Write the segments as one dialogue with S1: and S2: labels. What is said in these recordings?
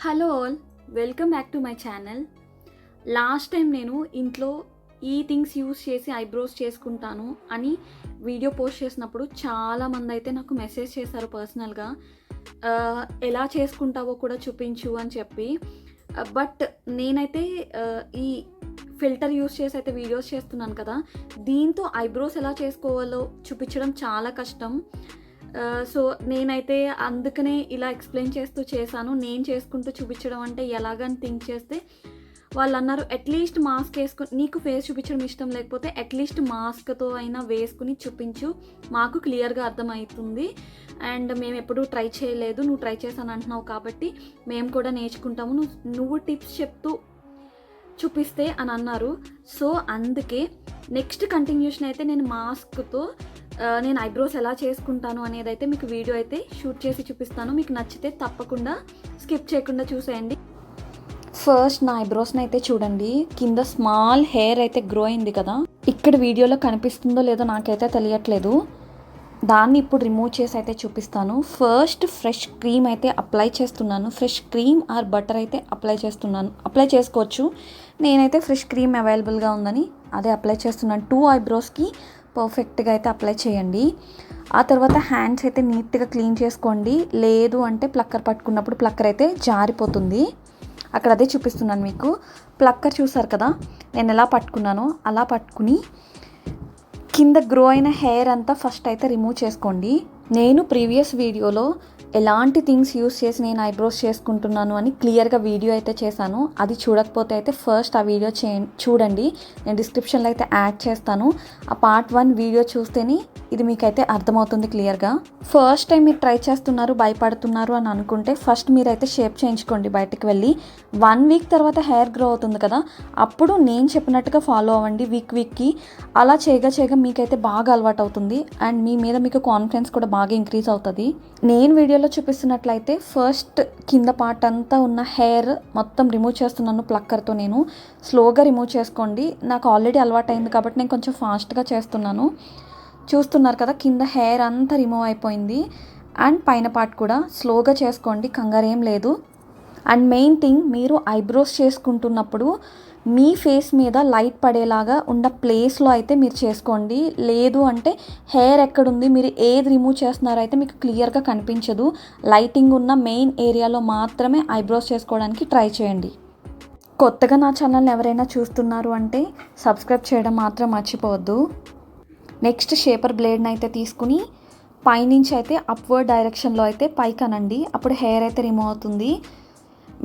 S1: Hello all welcome back to my channel. Last time నేను ఇంట్లో ఈ థింగ్స్ యూస్ చేసి ఐబ్రోస్ చేసుకుంటాను అని వీడియో పోస్ట్ చేసినప్పుడు చాలామంది అయితే నాకు మెసేజ్ చేశారు పర్సనల్గా. ఎలా చేసుకుంటావో కూడా చూపించు అని చెప్పి. బట్ నేనైతే ఈ ఫిల్టర్ యూస్ చేసి అయితే వీడియోస్ చేస్తున్నాను కదా దీంతో ఐబ్రోస్ ఎలా చేసుకోవాలో చూపించడం చాలా కష్టం. సో నేనైతే అందుకనే ఇలా ఎక్స్ప్లెయిన్ చేస్తూ చేశాను. నేను చేసుకుంటూ చూపించడం అంటే ఎలాగని థింక్ చేస్తే వాళ్ళు అన్నారు అట్లీస్ట్ మాస్క్ వేసుకుని నీకు ఫేస్ చూపించడం ఇష్టం లేకపోతే అట్లీస్ట్ మాస్క్తో అయినా వేసుకుని చూపించు. మాకు క్లియర్గా అర్థమవుతుంది. అండ్ మేము ఎప్పుడూ ట్రై చేయలేదు. నువ్వు ట్రై చేశాను అంటున్నావు కాబట్టి మేము కూడా నేర్చుకుంటాము. నువ్వు నువ్వు టిప్స్ చెప్తూ చూపిస్తే అని అన్నారు. సో అందుకే నెక్స్ట్ కంటిన్యూషన్ అయితే నేను మాస్క్తో నేను ఐబ్రోస్ ఎలా చేసుకుంటాను అనేది అయితే మీకు వీడియో అయితే షూట్ చేసి చూపిస్తాను. మీకు నచ్చితే తప్పకుండా స్కిప్ చేయకుండా చూసేయండి. ఫస్ట్ నా ఐబ్రోస్ని అయితే చూడండి. కింద స్మాల్ హెయిర్ అయితే గ్రో అయింది కదా. ఇక్కడ వీడియోలో కనిపిస్తుందో లేదో నాకైతే తెలియట్లేదు. దాన్ని ఇప్పుడు రిమూవ్ చేసి అయితే చూపిస్తాను. ఫస్ట్ ఫ్రెష్ క్రీమ్ అయితే అప్లై చేస్తున్నాను. ఫ్రెష్ క్రీమ్ ఆర్ బటర్ అయితే అప్లై చేస్తున్నాను. అప్లై చేసుకోవచ్చు. నేనైతే ఫ్రెష్ క్రీమ్ అవైలబుల్గా ఉందని అదే అప్లై చేస్తున్నాను. టూ ఐబ్రోస్కి పర్ఫెక్ట్గా అయితే అప్లై చేయండి. ఆ తర్వాత హ్యాండ్స్ అయితే నీట్గా క్లీన్ చేసుకోండి. లేదు అంటే ప్లక్కర్ పట్టుకున్నప్పుడు ప్లక్కర్ అయితే జారిపోతుంది. అక్కడ అదే చూపిస్తున్నాను మీకు. ప్లక్కర్ చూసారు కదా? నేను ఎలా పట్టుకున్నానో అలా పట్టుకుని కింద గ్రో అయిన హెయిర్ అంతా ఫస్ట్ అయితే రిమూవ్ చేసుకోండి. నేను ప్రీవియస్ వీడియోలో ఎలాంటి థింగ్స్ యూస్ చేసి నేను ఐబ్రోస్ చేసుకుంటున్నాను అని క్లియర్గా వీడియో అయితే చేశాను. అది చూడకపోతే అయితే ఫస్ట్ ఆ వీడియో చే చూడండి. నేను డిస్క్రిప్షన్లో అయితే యాడ్ చేస్తాను. ఆ పార్ట్ వన్ వీడియో చూస్తేనే ఇది మీకైతే అర్థమవుతుంది క్లియర్గా. ఫస్ట్ టైం మీరు ట్రై చేస్తున్నారు భయపడుతున్నారు అని అనుకుంటే ఫస్ట్ మీరైతే షేప్ చేయించుకోండి బయటకు వెళ్ళి. వన్ వీక్ తర్వాత హెయిర్ గ్రో అవుతుంది కదా అప్పుడు నేను చెప్పినట్టుగా ఫాలో అవ్వండి వీక్ వీక్కి. అలా చేయగా చేయగా మీకైతే బాగా అలవాటు అవుతుంది అండ్ మీ మీద మీకు కాన్ఫిడెన్స్ కూడా బాగా ఇంక్రీజ్ అవుతుంది. నేను వీడియోలో చూపిస్తున్నట్లయితే ఫస్ట్ కింద పార్ట్ అంతా ఉన్న హెయిర్ మొత్తం రిమూవ్ చేస్తున్నాను ప్లక్కర్తో నేను. స్లోగా రిమూవ్ చేసుకోండి. నాకు ఆల్రెడీ అలవాటు అయింది కాబట్టి నేను కొంచెం ఫాస్ట్గా చేస్తున్నాను. చూస్తున్నారు కదా కింద హెయిర్ అంతా రిమూవ్ అయిపోయింది. అండ్ పైన పార్ట్ కూడా స్లోగా చేసుకోండి. కంగారు ఏం లేదు. అండ్ మెయిన్ థింగ్ మీరు ఐబ్రోస్ చేసుకుంటున్నప్పుడు మీ ఫేస్ మీద లైట్ పడేలాగా ఉన్న ప్లేస్లో అయితే మీరు చేసుకోండి. లేదు అంటే హెయిర్ ఎక్కడుంది మీరు ఏది రిమూవ్ చేస్తున్నారో అయితే మీకు క్లియర్గా కనిపించదు. లైటింగ్ ఉన్న మెయిన్ ఏరియాలో మాత్రమే ఐబ్రోస్ చేసుకోవడానికి ట్రై చేయండి. కొత్తగా నా ఛానల్ని ఎవరైనా చూస్తున్నారు అంటే సబ్స్క్రైబ్ చేయడం మాత్రం మర్చిపోవద్దు. నెక్స్ట్ షేపర్ బ్లేడ్ని అయితే తీసుకుని పైనుంచి అయితే అప్వర్డ్ డైరెక్షన్లో అయితే పైకి అనండి అప్పుడు హెయిర్ అయితే రిమూవ్ అవుతుంది.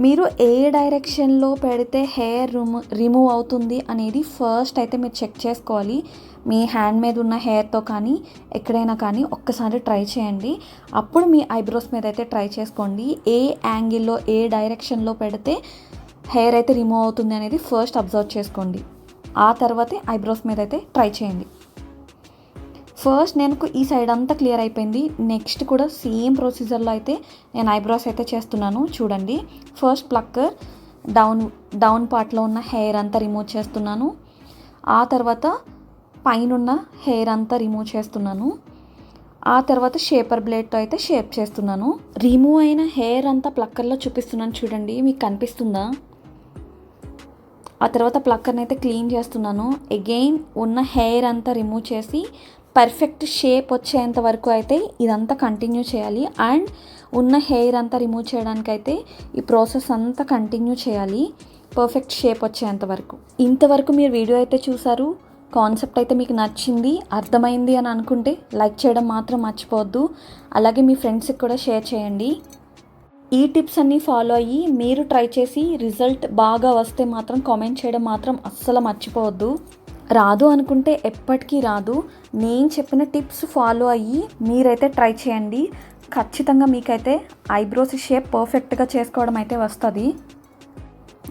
S1: మీరు ఏ డైరెక్షన్లో పెడితే హెయిర్ రిమూ రిమూవ్ అవుతుంది అనేది ఫస్ట్ అయితే మీరు చెక్ చేసుకోవాలి. మీ హ్యాండ్ మీద ఉన్న హెయిర్తో కానీ ఎక్కడైనా కానీ ఒక్కసారి ట్రై చేయండి. అప్పుడు మీ ఐబ్రోస్ మీద అయితే ట్రై చేసుకోండి. ఏ యాంగిల్లో ఏ డైరెక్షన్లో పెడితే హెయిర్ అయితే రిమూవ్ అవుతుంది అనేది ఫస్ట్ అబ్జర్వ్ చేసుకోండి. ఆ తర్వాతే ఐబ్రోస్ మీద అయితే ట్రై చేయండి. ఫస్ట్ నేను ఈ సైడ్ అంతా క్లియర్ అయిపోయింది. నెక్స్ట్ కూడా సేమ్ ప్రొసీజర్లో అయితే నేను ఐబ్రోస్ అయితే చేస్తున్నాను. చూడండి. ఫస్ట్ ప్లక్కర్ డౌన్ డౌన్ పార్ట్లో ఉన్న హెయిర్ అంతా రిమూవ్ చేస్తున్నాను. ఆ తర్వాత పైన ఉన్న హెయిర్ అంతా రిమూవ్ చేస్తున్నాను. ఆ తర్వాత షేపర్ బ్లేడ్తో అయితే షేప్ చేస్తున్నాను. రిమూవ్ అయిన హెయిర్ అంతా ప్లక్కర్లో చూపిస్తున్నాను చూడండి. మీకు కనిపిస్తుందా? ఆ తర్వాత ప్లక్కర్ని అయితే క్లీన్ చేస్తున్నాను. అగైన్ ఉన్న హెయిర్ అంతా రిమూవ్ చేసి పర్ఫెక్ట్ షేప్ వచ్చేంత వరకు అయితే ఇదంతా కంటిన్యూ చేయాలి. అండ్ ఉన్న హెయిర్ అంతా రిమూవ్ చేయడానికి అయితే ఈ ప్రాసెస్ అంతా కంటిన్యూ చేయాలి. పర్ఫెక్ట్ షేప్ వచ్చేంత వరకు. ఇంతవరకు మీరు వీడియో అయితే చూసారు. కాన్సెప్ట్ అయితే మీకు నచ్చింది అర్థమైంది అని అనుకుంటే లైక్ చేయడం మాత్రం మర్చిపోవద్దు. అలాగే మీ ఫ్రెండ్స్కి కూడా షేర్ చేయండి. ఈ టిప్స్ అన్నీ ఫాలో అయ్యి మీరు ట్రై చేసి రిజల్ట్ బాగా వస్తే మాత్రం కామెంట్ చేయడం మాత్రం అస్సలు మర్చిపోవద్దు. రాదు అనుకుంటే ఎప్పటికీ రాదు. నేను చెప్పిన టిప్స్ ఫాలో అయ్యి మీరైతే ట్రై చేయండి. ఖచ్చితంగా మీకైతే ఐబ్రోస్ షేప్ పర్ఫెక్ట్గా చేసుకోవడం అయితే వస్తుంది.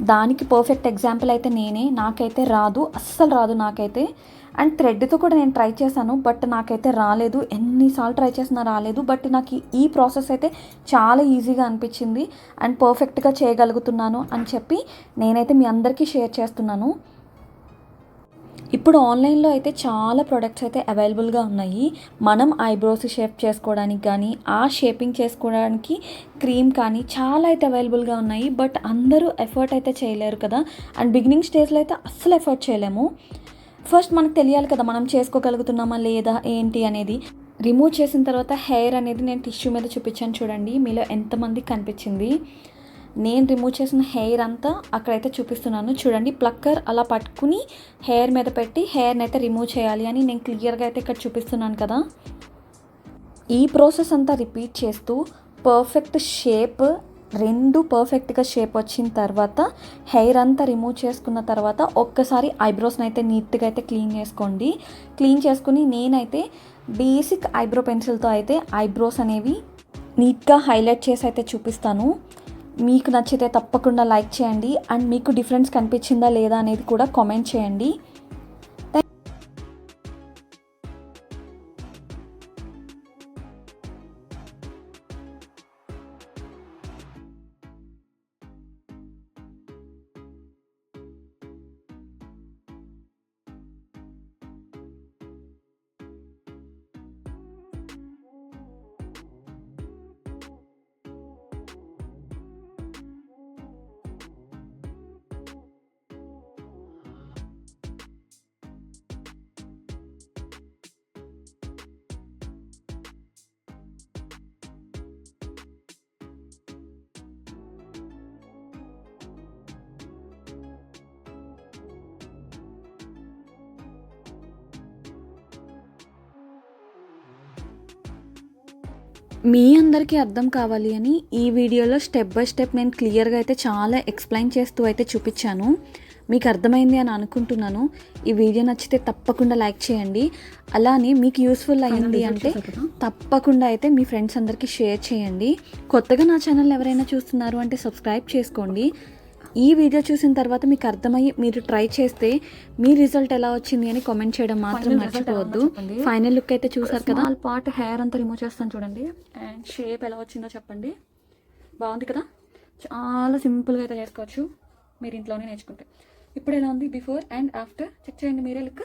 S1: దానికి పర్ఫెక్ట్ ఎగ్జాంపుల్ అయితే నేనే. నాకైతే రాదు. అస్సలు రాదు నాకైతే. అండ్ థ్రెడ్తో కూడా నేను ట్రై చేశాను బట్ నాకైతే రాలేదు. ఎన్నిసార్లు ట్రై చేసినా రాలేదు. బట్ నాకు ఈ- ఈ ప్రాసెస్ అయితే చాలా ఈజీగా అనిపించింది. అండ్ పర్ఫెక్ట్గా చేయగలుగుతున్నాను అని చెప్పి నేనైతే మీ అందరికీ షేర్ చేస్తున్నాను. ఇప్పుడు ఆన్లైన్లో అయితే చాలా ప్రొడక్ట్స్ అయితే అవైలబుల్గా ఉన్నాయి. మనం ఐబ్రోస్ షేప్ చేసుకోవడానికి కానీ ఆ షేపింగ్ చేసుకోవడానికి క్రీమ్ కానీ చాలా అయితే అవైలబుల్గా ఉన్నాయి. బట్ అందరూ ఎఫర్ట్ అయితే చేయలేరు కదా. అండ్ బిగినింగ్ స్టేజ్లో అయితే అస్సలు ఎఫర్ట్ చేయలేము. ఫస్ట్ మనకు తెలియాలి కదా మనం చేసుకోగలుగుతున్నామా లేదా ఏంటి అనేది. రిమూవ్ చేసిన తర్వాత హెయిర్ అనేది నేను టిష్యూ మీద చూపించాను చూడండి. మీలో ఎంతమంది కనిపించింది? నేను రిమూవ్ చేసిన హెయిర్ అంతా అక్కడైతే చూపిస్తున్నాను. చూడండి ప్లక్కర్ అలా పట్టుకుని హెయిర్ మీద పెట్టి హెయిర్ని అయితే రిమూవ్ చేయాలి అని నేను క్లియర్గా అయితే ఇక్కడ చూపిస్తున్నాను కదా. ఈ ప్రాసెస్ అంతా రిపీట్ చేస్తూ పర్ఫెక్ట్ షేప్ రెండు పర్ఫెక్ట్గా షేప్ వచ్చిన తర్వాత హెయిర్ అంతా రిమూవ్ చేసుకున్న తర్వాత ఒక్కసారి ఐబ్రోస్ని అయితే నీట్గా అయితే క్లీన్ చేసుకోండి. క్లీన్ చేసుకుని నేనైతే బేసిక్ ఐబ్రో పెన్సిల్తో అయితే ఐబ్రోస్ అనేవి నీట్గా హైలైట్ చేసి అయితే చూపిస్తాను. మీకు నచ్చితే తప్పకుండా లైక్ చేయండి. అండ్ మీకు డిఫరెన్స్ కనిపించిందా లేదా అనేది కూడా కామెంట్ చేయండి. మీ అందరికీ అర్థం కావాలి అని ఈ వీడియోలో స్టెప్ బై స్టెప్ నేను క్లియర్గా అయితే చాలా ఎక్స్ప్లెయిన్ చేస్తూ అయితే చూపించాను. మీకు అర్థమైంది అని అనుకుంటున్నాను. ఈ వీడియో నచ్చితే తప్పకుండా లైక్ చేయండి. అలానే మీకు యూస్ఫుల్ అయ్యింది అంటే తప్పకుండా అయితే మీ ఫ్రెండ్స్ అందరికీ షేర్ చేయండి. కొత్తగా నా ఛానల్ ఎవరైనా చూస్తున్నారు అంటే సబ్స్క్రైబ్ చేసుకోండి. ఈ వీడియో చూసిన తర్వాత మీకు అర్థమయ్యి మీరు ట్రై చేస్తే మీ రిజల్ట్ ఎలా వచ్చింది అని కామెంట్ చేయడం మాత్రం మర్చిపోవద్దు. ఫైనల్ లుక్ అయితే చూసారు కదా. ఆల్ పార్ట్ హెయిర్ అంతా రిమూవ్ చేస్తాను చూడండి. అండ్ షేప్ ఎలా వచ్చిందో చెప్పండి. బాగుంది కదా? చాలా సింపుల్గా అయితే చేసుకోవచ్చు. మీరు ఇంట్లోనే నేర్చుకుంటే. ఇప్పుడు ఎలా ఉంది? బిఫోర్ అండ్ ఆఫ్టర్ చెక్ చేయండి మీరే లుక్